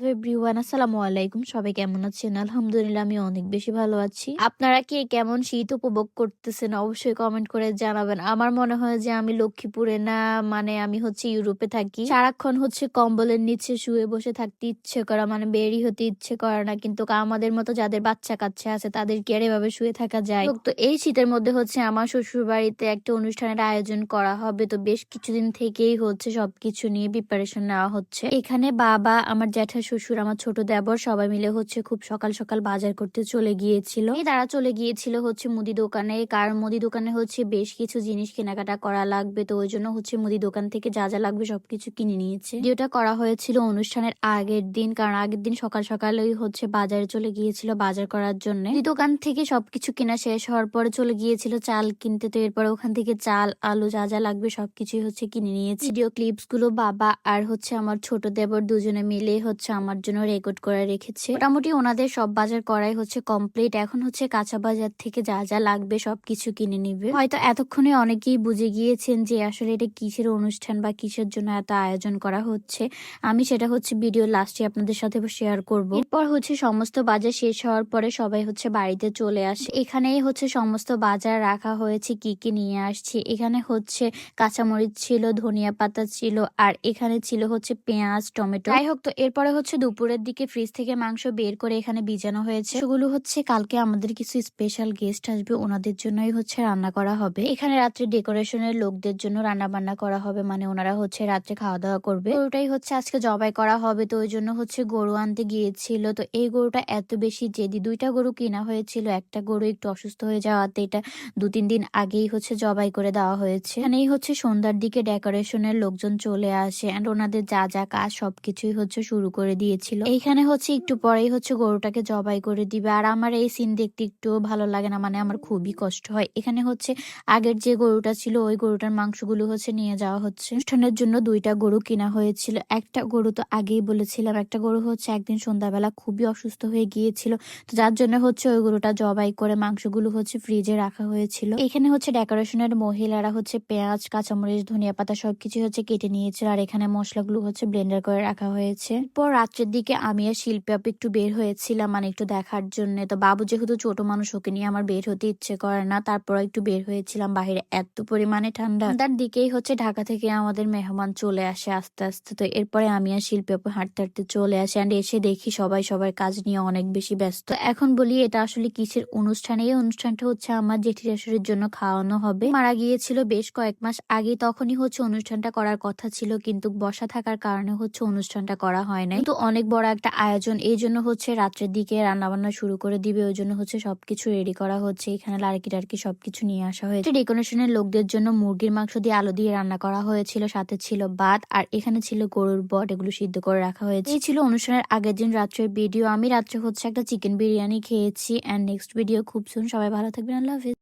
Everyone আসসালামু আলাইকুম সবাই কেমন আছেন? আলহামদুলিল্লাহ, আমি অনেক বেশি ভালো আছি। আপনারা কে কেমন শীত উপভোগ করতেছেন? অবশ্যই কমেন্ট করে জানাবেন। আমার মনে হয় যে আমি লক্ষ্মীপুরে না মানে আমি হচ্ছে ইউরোপে থাকি। সারাক্ষণ হচ্ছে কম্বলের নিচে শুয়ে বসে থাকতে ইচ্ছে করা মানে বেরি হতে ইচ্ছে করে না। কিন্তু আমাদের মতো যাদের বাচ্চা কাচ্চা আছে, তাদের কি আর এভাবে শুয়ে থাকা যায়? তো এই শীতের মধ্যে হচ্ছে আমার শ্বশুর বাড়িতে একটা অনুষ্ঠানের আয়োজন করা হবে। তো বেশ কিছুদিন থেকেই হচ্ছে সবকিছু নিয়ে প্রিপারেশন নেওয়া হচ্ছে। এখানে বাবা, আমার জ্যাঠা শ্বশুর, আমার ছোট দেবর সবাই মিলে হচ্ছে খুব সকাল সকাল বাজার করতে চলে গিয়েছিল। তারা চলে গিয়েছিল হচ্ছে মুদি দোকানে, কারণ মুদি দোকানে হচ্ছে বেশ কিছু জিনিস কেনাকাটা করা লাগবে, তো ওই জন্য হচ্ছে মুদি দোকান থেকে যা যা লাগবে সবকিছু কিনে নিয়েছে। যেটা করা হয়েছিল অনুষ্ঠানের আগের দিন, কারণ আগের দিন সকাল সকালেই হচ্ছে বাজারে চলে গিয়েছিল বাজার করার জন্য। দোকান থেকে সবকিছু কেনা শেষ হওয়ার পরে চলে গিয়েছিল চাল কিনতে, তো এরপরে ওখান থেকে চাল, আলু যা যা লাগবে সবকিছুই হচ্ছে কিনে নিয়েছে। ভিডিও ক্লিপসগুলো বাবা আর হচ্ছে আমার ছোট দেবর দুজনে মিলে হচ্ছে আমার জন্য রেকর্ড করে রেখেছে। মোটামুটি ওনাদের সব বাজার করাই হচ্ছে কমপ্লিট এখন হচ্ছে কাঁচা বাজার থেকে যা যা লাগবে সবকিছু কিনে নিবে। হয়তো এতক্ষণে অনেকেই বুঝে গিয়েছেন যে আসলে এটা কিসের অনুষ্ঠান বা কিসের জন্য এত আয়োজন করা হচ্ছে। আমি সেটা হচ্ছে ভিডিও লাস্টে আপনাদের সাথে শেয়ার করব। এরপর হচ্ছে সমস্ত বাজার শেষ হওয়ার পরে সবাই হচ্ছে বাড়িতে চলে আসে। এখানেই হচ্ছে সমস্ত বাজার রাখা হয়েছে, কি কি নিয়ে আসছি। এখানে হচ্ছে কাঁচামরিচ ছিল, ধনিয়া পাতা ছিল, আর এখানে ছিল হচ্ছে পেঁয়াজ, টমেটো। যাই হোক তো, এরপরে হচ্ছে দুপুরের দিকে ফ্রিজ থেকে মাংস বের করে এখানে বিজানো হয়েছে। সেগুলো হচ্ছে কালকে আমাদের কিছু স্পেশাল গেস্ট আসবে, ওনাদের জন্যই হচ্ছে রান্না করা হবে। এখানে রাত্রে ডেকোরেশনের লোকদের জন্য রান্না বান্না করা হবে মানে ওনারা হচ্ছে রাত্রে খাওয়া দাওয়া করবে। গরুটাই হচ্ছে আজকে জবাই করা হবে, তো ওই জন্য হচ্ছে গরু আনতে গিয়েছিল। তো এই গরুটা এত বেশি জেদি, দুইটা গরু কিনা হয়েছিল, একটা গরু একটু অসুস্থ হয়ে যাওয়াতে এটা দু তিন দিন আগেই হচ্ছে জবাই করে দেওয়া হয়েছে। এখানেই হচ্ছে সন্ধ্যার দিকে ডেকোরেশনের লোকজন চলে আসে এন্ড ওনাদের যা যা কাজ সবকিছুই হচ্ছে শুরু করে দিয়েছিল। এইখানে হচ্ছে একটু পরেই হচ্ছে গরুটাকে জবাই করে দিবে। আর আমার এই সিন দেখতে একটু ভালো লাগে না মানে আমার খুবই কষ্ট হয়। এখানে হচ্ছে আগের যে গরুটা ছিল, ওই গরুটার মাংসগুলো হচ্ছে নিয়ে যাওয়া হচ্ছে। অনুষ্ঠানের জন্য দুইটা গরু কিনা হয়েছিল। একটা গরু তো আগেই বলেছিলাম, একটা গরু হচ্ছে একদিন সন্ধ্যাবেলা খুবই অসুস্থ হয়ে গিয়েছিল। তো যার জন্য হচ্ছে ওই গরুটা জবাই করে মাংসগুলো হচ্ছে ফ্রিজে রাখা হয়েছিল। এখানে হচ্ছে ডেকোরেশনের মহিলারা হচ্ছে পেঁয়াজ, কাঁচামরিচ, ধনিয়া পাতা সবকিছু হচ্ছে কেটে নিয়েছিল। আর এখানে মশলাগুলো হচ্ছে ব্লেন্ডার করে রাখা হয়েছে। পর রাত্রের দিকে আমি আর শিল্পী আপু একটু বের হয়েছিলাম মানে একটু দেখার জন্য। তো বাবু যেহেতু ছোট মানুষ, ওকে নিয়ে আমার বের হতে ইচ্ছে করে না। তারপর একটু বের হয়েছিলাম বাহিরে। এত পরিমাণে ঠান্ডা। তার দিকেই হচ্ছে ঢাকা থেকে আমাদের মেহমান চলে আসে আস্তে আস্তে। তো এরপরে আমি আর শিল্পী আপু হাঁটতে হাঁটতে চলে আসে অ্যান্ড এসে দেখি সবাই সবার কাজ নিয়ে অনেক বেশি ব্যস্ত। এখন বলি, এটা আসলে কিসের অনুষ্ঠান? এই অনুষ্ঠানটা হচ্ছে আমার জেঠির আসরের জন্য খাওয়ানো হবে। মারা গিয়েছিল বেশ কয়েক মাস আগে। তখনই হচ্ছে অনুষ্ঠানটা করার কথা ছিল, কিন্তু বসা থাকার কারণে হচ্ছে অনুষ্ঠানটা করা হয় নাই। তো অনেক বড় একটা আয়োজন। এই জন্য হচ্ছে রাত্রের দিকে রান্না বান্না শুরু করে দিবে। ওই জন্য হচ্ছে সবকিছু রেডি করা হচ্ছে। এখানে লাড়কি টার্কি সবকিছু নিয়ে আসা হয়েছে। ডেকোরেশনের লোকদের জন্য মুরগির মাংস দিয়ে আলু দিয়ে রান্না করা হয়েছিল। সাথে ছিল ভাত আর এখানে ছিল গরুর বট। এগুলো সিদ্ধ করে রাখা হয়েছে। এই ছিল অনুষ্ঠানের আগের দিন রাত্রের ভিডিও আমি রাত্রে হচ্ছে একটা চিকেন বিরিয়ানি খেয়েছি। অ্যান্ড নেক্সট ভিডিও খুব সুন সবাই ভালো থাকবেন। আল্লাহ হাফিজ।